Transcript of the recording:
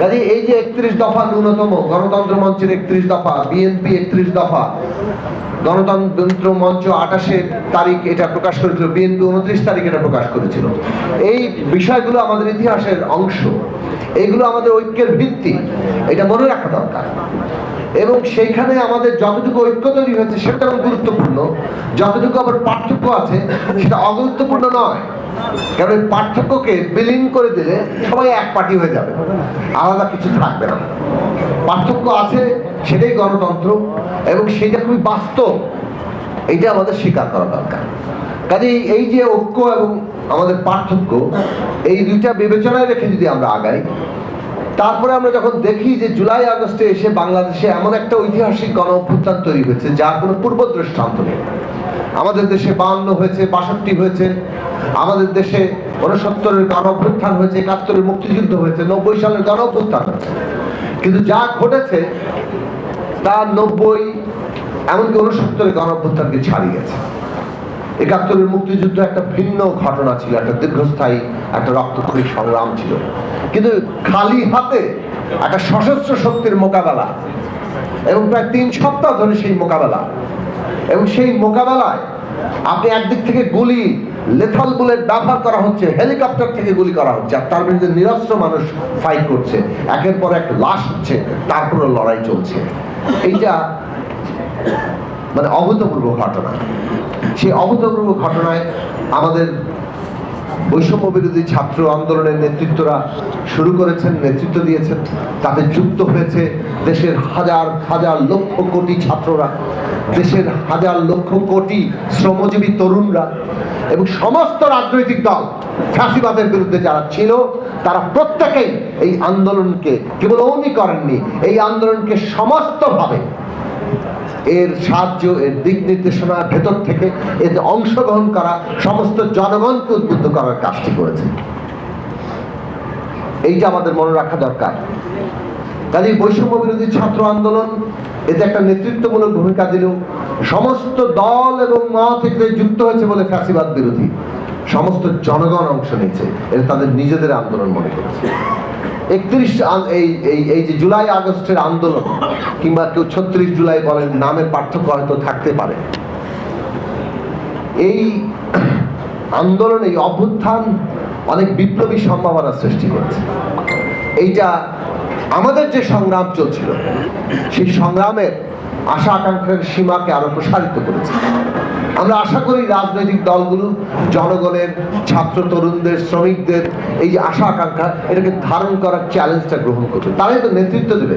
কাজে এই যে একত্রিশ দফা ন্যূনতম গণতন্ত্র মঞ্চের একত্রিশ দফা, বিএনপি একত্রিশ দফা, গণতন্ত্র মঞ্চ আঠাশে তারিখ এটা প্রকাশ করেছিল, বিএনপি উনত্রিশ তারিখ এটা প্রকাশ করেছিল। এই বিষয়গুলো আমাদের ইতিহাসের অংশ এইগুলো আমাদের ঐক্যের ভিত্তি, এটা মনে রাখা দরকার। এবং সেইখানে আমাদের যতটুকু ঐক্য তৈরি হয়েছে সেটা গুরুত্বপূর্ণ। যতটুকু আবার পার্থক্য আছে, সেটা অগুরুত্বপূর্ণ নয়। কারণ পার্থক্যকে বিলীন করে দিলে সবাই এক পার্টি হয়ে যাবে। আলাদা কিছু থাকবে না। পার্থক্য আছে, সেটাই গণতন্ত্র, এবং সেটা খুবই বাস্তব। এটা আমাদের স্বীকার করা দরকার। কাজেই এই যে ঐক্য এবং আমাদের পার্থক্য, এই দুইটা বিবেচনায় রেখে যদি আমরা আগাই তারপরে আমরা যখন দেখি যে জুলাই আগস্টে এসে বাংলাদেশে এমন একটা ঐতিহাসিক গণ অভ্যুত্থান তৈরি হয়েছে, যার কোনো পূর্ব দৃষ্টান্ত নেই। আমাদের দেশে বাহান্ন হয়েছে, বাষট্টি হয়েছে, আমাদের দেশে উনসত্তরের গণ অভ্যুত্থান হয়েছে, একাত্তরের মুক্তিযুদ্ধ হয়েছে, নব্বই সালের গণ অভ্যুত্থান হয়েছে। কিন্তু যা ঘটেছে, তা নব্বই, এমনকি উনসত্তরের গণ অভ্যুত্থানকে ছাড়িয়ে গেছে। একাত্তরের মুক্তিযুদ্ধ একটা ভিন্ন ঘটনা ছিল, একটা দীর্ঘস্থায়ী, একটা রক্তক্ষয়ী সংগ্রাম ছিল। কিন্তু খালি হাতে একটা সশস্ত্র শক্তির মোকাবেলা এবং প্রায় তিন সপ্তাহ ধরে সেই মোকাবেলা। এবং সেই মোকাবেলায় আপনি একদিক থেকে গুলি লেথাল বুলেট ব্যবহার করা হচ্ছে হেলিকপ্টার থেকে গুলি করা হচ্ছে, আর তার বিরুদ্ধে নিরস্ত্র মানুষ ফাইট করছে। একের পর এক লাশ হচ্ছে তারপরে লড়াই চলছে। এইটা মানে অভূতপূর্ব ঘটনা। সেই অভূতপূর্ব ঘটনায় আমাদের বৈষম্য বিরোধী ছাত্র আন্দোলনের নেতৃত্বরা শুরু করেছেন, নেতৃত্ব দিয়েছেন। তাতে যুক্ত হয়েছে দেশের হাজার হাজার লক্ষ কোটি ছাত্ররা। দেশের হাজার লক্ষ কোটি শ্রমজীবী তরুণরা এবং সমস্ত রাজনৈতিক দল ফ্যাসিবাদের বিরুদ্ধে যারা ছিল, তারা প্রত্যেকেই এই আন্দোলনকে কেবল উনি করেননি, এই আন্দোলনকে সমস্তভাবে এর সাহায্য, এর দিক নির্দেশনা, ভেতর থেকে এতে অংশগ্রহণ করা, সমস্ত জনগণকে উদ্বুদ্ধ করার কাজটি করেছে। এইটা আমাদের মনে রাখা দরকার। কাজে বৈষম্য বিরোধী ছাত্র আন্দোলন, এতে একটা নেতৃত্বমূলক ভূমিকা দিল। সমস্ত দল এবং মা থেকে যুক্ত হয়েছে বলে ফ্যাসিবাদ বিরোধী। সমস্ত জনগণ অংশ নিয়েছে। এটা তাদের নিজেদের আন্দোলন মনে করেছে। একত্রিশ এই এই যে জুলাই আগস্টের আন্দোলন, কিংবা কেউ ছত্রিশ জুলাই বলেন নামের পার্থক্য হয়তো থাকতে পারে। এই আন্দোলন এই অভ্যুত্থান অনেক বিপ্লবী সম্ভাবনা সৃষ্টি করেছে। এইটা আমাদের যে সংগ্রাম চলছিল, সেই সংগ্রামের আশা আকাঙ্ক্ষার সীমাকে আরও প্রসারিত করেছে। আমরা আশা করি রাজনৈতিক দলগুলো, জনগণের, ছাত্র তরুণদের, শ্রমিকদের, এই যে আশা আকাঙ্ক্ষা, এটাকে ধারণ করার চ্যালেঞ্জটা গ্রহণ করবে তারাই তো নেতৃত্ব দেবে।